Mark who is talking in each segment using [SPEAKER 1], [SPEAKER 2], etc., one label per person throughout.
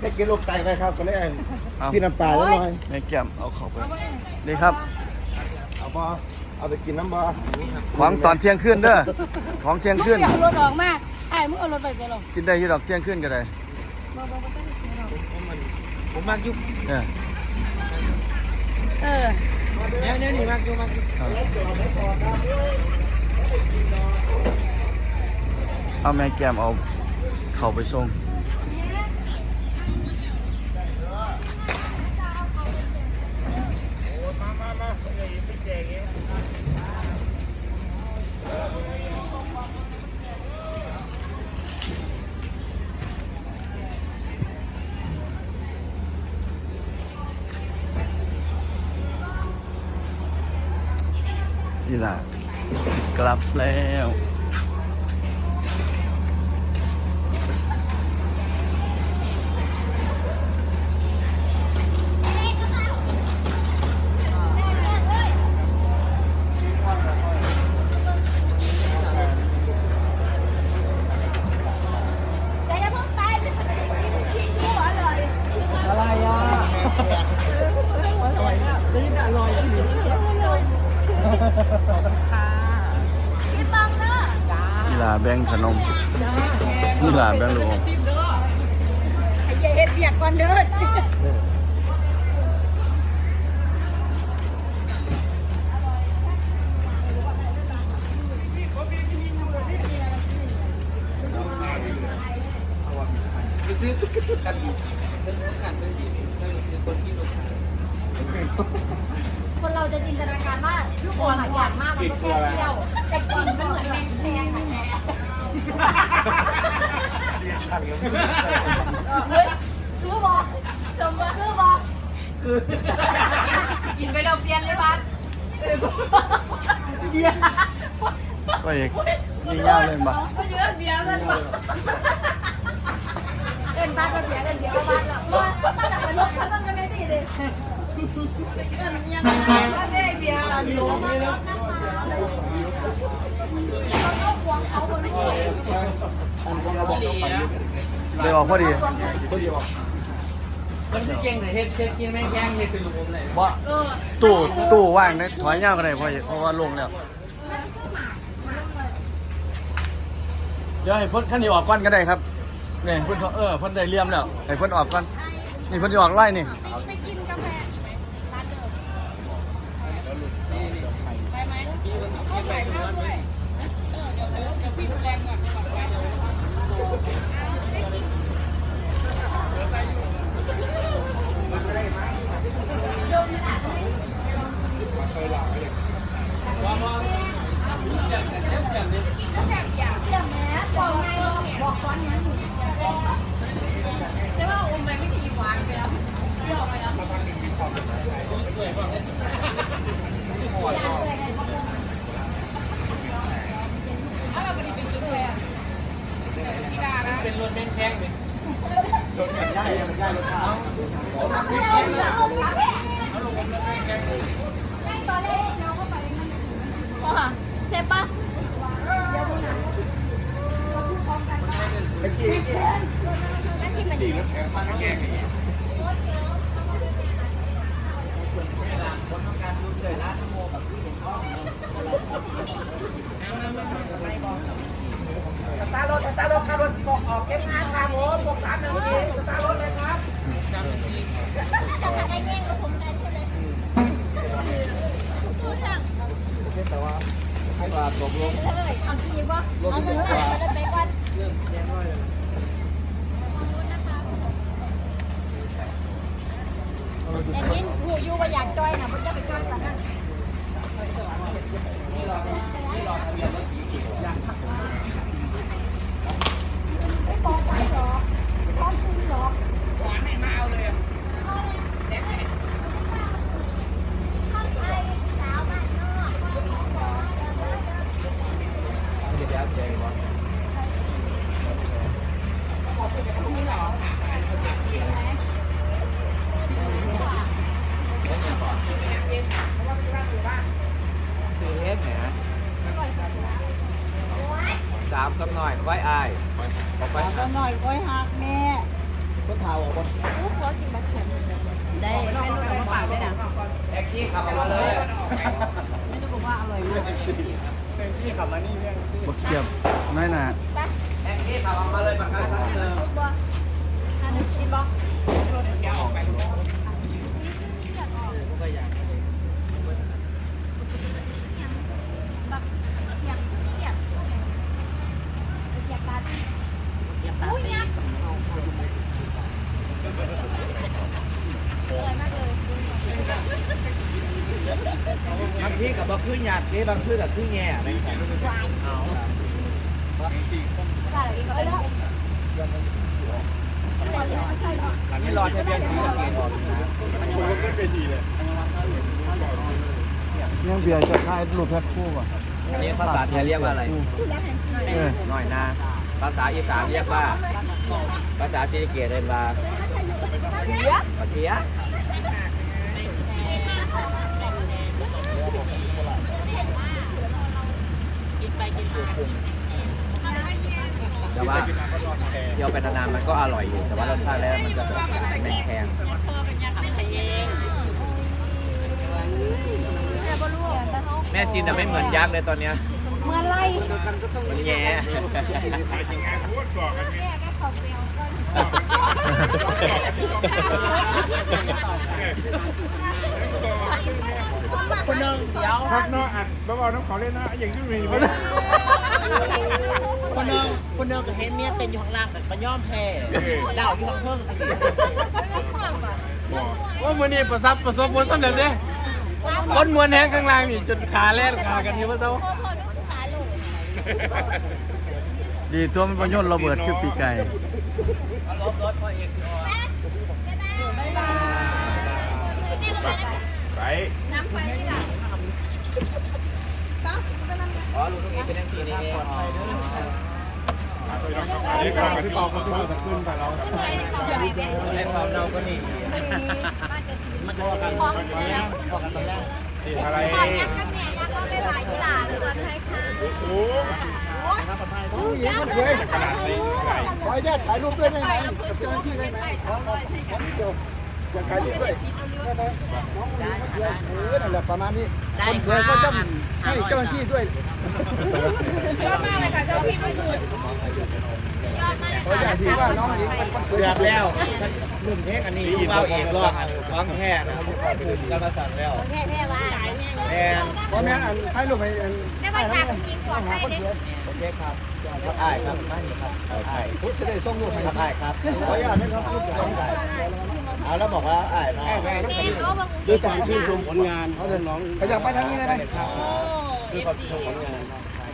[SPEAKER 1] ได้กินลูกไตไปครับก็เลย
[SPEAKER 2] เอา
[SPEAKER 1] พี่น้ำปลาแล้วหน่อย
[SPEAKER 2] แม่แก้มเอาเข้าไปนี่ครับ
[SPEAKER 1] เอาบอเอาไปกินน้ำบอ
[SPEAKER 2] ของตอนเที่ยงคืนเด้อของเที่ยง
[SPEAKER 3] มึง
[SPEAKER 2] คืน
[SPEAKER 3] เดี๋ยวรถออกมาไอ้มึงเอารถไปเสียหรอก
[SPEAKER 2] กินได้อยี่ดอกเที่ยงคืนก็ได้
[SPEAKER 3] บ่บ่บ่ต้องไปเสียหรอก
[SPEAKER 4] ผมมากยุค
[SPEAKER 2] เออ
[SPEAKER 3] เออ
[SPEAKER 4] แนวแนวนี้มากยุคมากยุค
[SPEAKER 2] เอาแม่แก้มเอาเข้าไปส่ง ล่ะ กลับแล้ว
[SPEAKER 3] พี่ปังเด้อ
[SPEAKER 2] นี่ล่ะแบงค์ขนมนี่ล่ะแบงค์ลูกอม
[SPEAKER 3] ไอ้เหี้ยเฮ็ดเบียกก่อนเด้อ
[SPEAKER 4] ซื้อกันเป็นกันเป็นที่เป็นคนที่ลูกค้า
[SPEAKER 3] คน เราจะจินตนาการว่าลูกอมหายากมากมันก็แค่เที่ยวแต่กลิ่นมันเหมือนแมงแคงค่ะแม่คือบอกจำว่าคือบอกกินไปเราเปลี่ยนเลยบ้านเบียร์
[SPEAKER 2] ก็อีกนี่ยาเลยบ่
[SPEAKER 3] ก็เยอะเบียร์กันปะเดินบ้านก็เบียร์เดินเบียร์ก็บ้านละบ้านบ้านอะมันรถคันนั้นจะไม่ดีเลย มันยังไงบ้านได้เบียร์หลวงรถนะคะ
[SPEAKER 2] ได้ออกพอดี
[SPEAKER 4] คนที่เก่งเลยเฮ็ดเช็ดกินแม่งแย่งเฮ็ดเป็นลูกอมเลย
[SPEAKER 2] บ่ตู้ตู้ว่างได้ถอยยาวก็ได้เพราะเพราะว่าลงแล้วเดี๋ยวให้เพิ่นขั้นนี้ออกก่อนก็ได้ครับนี่เพิ่นเขาเออเพิ่นได้เลี่ยมแล้วให้เพิ่นออกก่อนนี่เพิ่นสิออกไล่นี่
[SPEAKER 3] ไปกินกาแฟร้านเดิมไปไหม เข้าไปข้าวด้วยเออเดี๋ยวเดี๋ยวเดี๋ยวพี่ดูแลก่อนก่อนไป
[SPEAKER 4] เป็นรถแม่งแย่งเลย
[SPEAKER 3] เซปะ
[SPEAKER 1] ไปกิน
[SPEAKER 3] นั่นที่มัน
[SPEAKER 4] สตาร์รถสตาร์รถขับรถสิบอกออกเก็บงานทางโอ้บวกสามหนึ่งสี่สตาร์รถเลยครับ
[SPEAKER 3] ได้แง่งกับผมกันใช่ไหม
[SPEAKER 1] แต่ว่าให้ปลาตกลง
[SPEAKER 3] เลยเอาทีนี้ว่าเอาเงินไปเอาไปก่อนแต่ยินหูอยู่ว่าอยากจอยนะมันจะไปจอยกันนั่น
[SPEAKER 4] คือเฮ็ดแหม สามคำหน่อยไว้อายบอกไป
[SPEAKER 5] ก็หน่อยก้อยหักแม่
[SPEAKER 4] คน
[SPEAKER 1] ข่าวออกมา
[SPEAKER 3] ได้เมนูของฝากด้วยนะ
[SPEAKER 4] แท็กซี่ขับออกมาเลย
[SPEAKER 3] เมนูบอกว่าอร่อยมาก
[SPEAKER 1] ที่ขับมานี่เนี่ย
[SPEAKER 2] บกเกียบน้อยหนา
[SPEAKER 4] แท็กซี่ขับออกมาเลยปากกาท่าเดิม
[SPEAKER 3] บ่อันนี้กินบ่
[SPEAKER 1] บางที่กับบางขึ้น หยาดนี่บางขึ้นกับขึ้นแง่ไม่ใช่อันนี้รอทะเบียนสีกับเกณฑ์ออกนะคุณก็ขึ้นดีเลย
[SPEAKER 2] ยังเบียร์จะคายรูปแพ็คคู่ป่ะ
[SPEAKER 1] อันนี้ภาษาไทยเรียกว่าอะไร
[SPEAKER 2] เออ
[SPEAKER 1] หน่อยนะภาษาอีสานเรียกว่า ภาษาศรีเกษเรียกว่าปะเทีย แต่ว่าเที่ยวไปนานๆมันก็อร่อยอยู่แต่ว่ารสชาติแล้วมันจะแบบแข็งแข็งแม่จีนแต่ไม่เหมือนยักษ์เลยตอนเนี้ย
[SPEAKER 3] เมื่อไร
[SPEAKER 1] มันแย่
[SPEAKER 4] คนหนึ่งเดี๋ยว
[SPEAKER 5] พักเนาะอัดบ่าวน้ำเขาเล่นนะอย่างที่มีไหม
[SPEAKER 1] คนนึงคนนึงก็เห็นเมียเต้นอยู่ข้างล่างแต่มาย่อมแพ้เล่าอยู่ข้างเพิ่ง
[SPEAKER 2] ว่ามือนี้ประสบประสบผลสำเร็จเด้คนมวนแห้งข้างล่างนี่จนขาแล่นขากันอยู่ว่าเจ้าดีตัวมันประโยชน์ระเบิดคือปีไก่
[SPEAKER 5] ไป
[SPEAKER 1] อ๋อลุงตรงนี้เป็นนักทีนี่เองอ๋อ
[SPEAKER 5] เรียกว่าที่ตอบก็คือจะขึ้นแต่เรา
[SPEAKER 1] เล่นความเราก็นี่มันจะกันพอกันพอกันตอนแรก
[SPEAKER 5] ติดอะไร
[SPEAKER 3] ยักษ์กับแม่ยักษ์ก็ไม่บายที่หลานก่อนใครค่ะ
[SPEAKER 5] โอ้
[SPEAKER 1] สวย
[SPEAKER 5] ขนาดนี้
[SPEAKER 1] ขออนุญาตถ่ายรูปด้วยได้ไหมกับเจ้าหน้าที่ได้ไหมขออย กถ่ายรูปด้วยเออนั่นแหละประมาณนี้คนสวยก็ต้องให้เจ้าหน้าที่ด้วย
[SPEAKER 3] ยอดมากเลยค่ะเจ้าพี่ไม่หยุดยอดมากเลย
[SPEAKER 1] ขออยากถือว่าน้องหญิงเป็นคนสวยแล้วรุ่นเทคอันนี้ลูกเบ้าเอกลอกอันฟ้องแท้นะครับกำลังสั่งแล้ว
[SPEAKER 3] แท้แท้ว่า
[SPEAKER 1] แอนเพราะแม่อันให้ลูกไปอัน
[SPEAKER 3] ได้ว่าฉากยิงก่อนให้เด้
[SPEAKER 1] โอเคครับครับอ้ายครับไม่ครับอ้ายพุทธจะได้ส่งลูกให้ครับอ้ายครับขออนุญาตนะครับลูกจะต้องได้ เอาแล้วบอกว่าอ้ายเนาะ
[SPEAKER 3] แม่เขาบอก
[SPEAKER 1] ด้วยการชื่นชมผลงานเขาเดินน้องขยับไปทางนี้ได้ไหมครับคือความชื่นชมผลงาน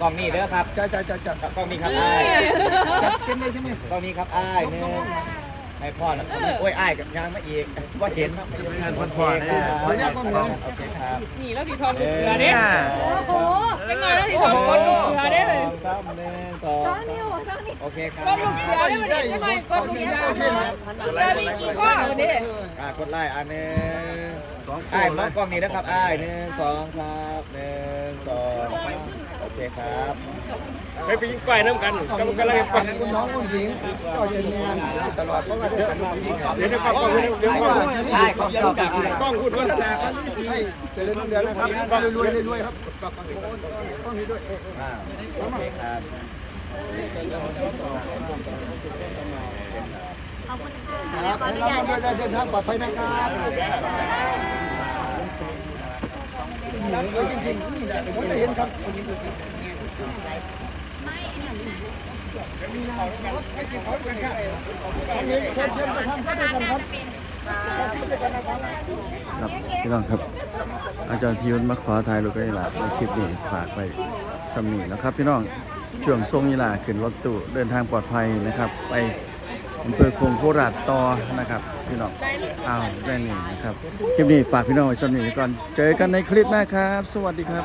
[SPEAKER 1] กล้องนี้เด้อครับจ้าจ้าจ้าจ้ากล้องนี้ครับอ้ายจับเต็มเลยใช่ไหมกล้องนี้ครับอ้ายหนึ่ง ให้พ่อนะโอ้ยอ้ายกับยังไม่อีกว่าเห็นงานพ่อนะขออนุญาตกล้องนี้โอเคครับ
[SPEAKER 6] นี่แล้วสีทองลูกเสือเด้
[SPEAKER 3] โอ้โห
[SPEAKER 6] จังหน่อยแล้วสีทองกดลูกเสือเด้เลย
[SPEAKER 1] สามหนึ่งสอง
[SPEAKER 3] สองนิ้วสองนิ้ว
[SPEAKER 1] โอเคครับ
[SPEAKER 6] กดลูกเสือได้เลยจังหน่อยกดลูกเสือลูกเสือมีกี่ข้อวันนี้
[SPEAKER 1] อ่ากดไลค์อันหนึ่งอ้ายมองกล้องนี้นะครับอ้ายหนึ่งสองครับหนึ่งสองโอเคครับ
[SPEAKER 5] ไปไปยิงไก่น้ำกันกำลังกำลังปั่น
[SPEAKER 1] คุณน้องคุณหญิงก็ยังมีงานตลอดเพราะว่าได้กันผู้หญิงครับ
[SPEAKER 5] เดี๋ยวนะครับกล้องเดี๋ยวกล้อง
[SPEAKER 1] ใช่กล้องกล้องกล้อง
[SPEAKER 5] กล้องพูดว่า
[SPEAKER 1] ให้เจริญรุ่งเรืองนะครับรวยรวยครับกล้องนี้ด้วยโอเคครับ
[SPEAKER 3] ขอบคุณค่ะ
[SPEAKER 1] ครับ
[SPEAKER 3] ขออนุญาต
[SPEAKER 1] เดินทางปลอดภัยนะครับจริงๆนี่แหละผมจะเห็นครับ เชิญเชิญไปทำก็ได้ครับ
[SPEAKER 2] พี่น้องครับ อาจารย์ทีวันมาขอถ่ายรูปกับอีหลาในคลิปนี้ฝากไปสำนีนะครับ พี่น้องช่วงทรงอีลาขึ้นรถตู้เดินทางปลอดภัยนะครับ ไปอำเภอคงโคราชต่อนะครับ พี่น้องอ้าวได้นี่นะครับ คลิปนี้ฝากพี่น้องไว้สำนีก่อน เจอกันในคลิปหน้าครับ สวัสดีครับ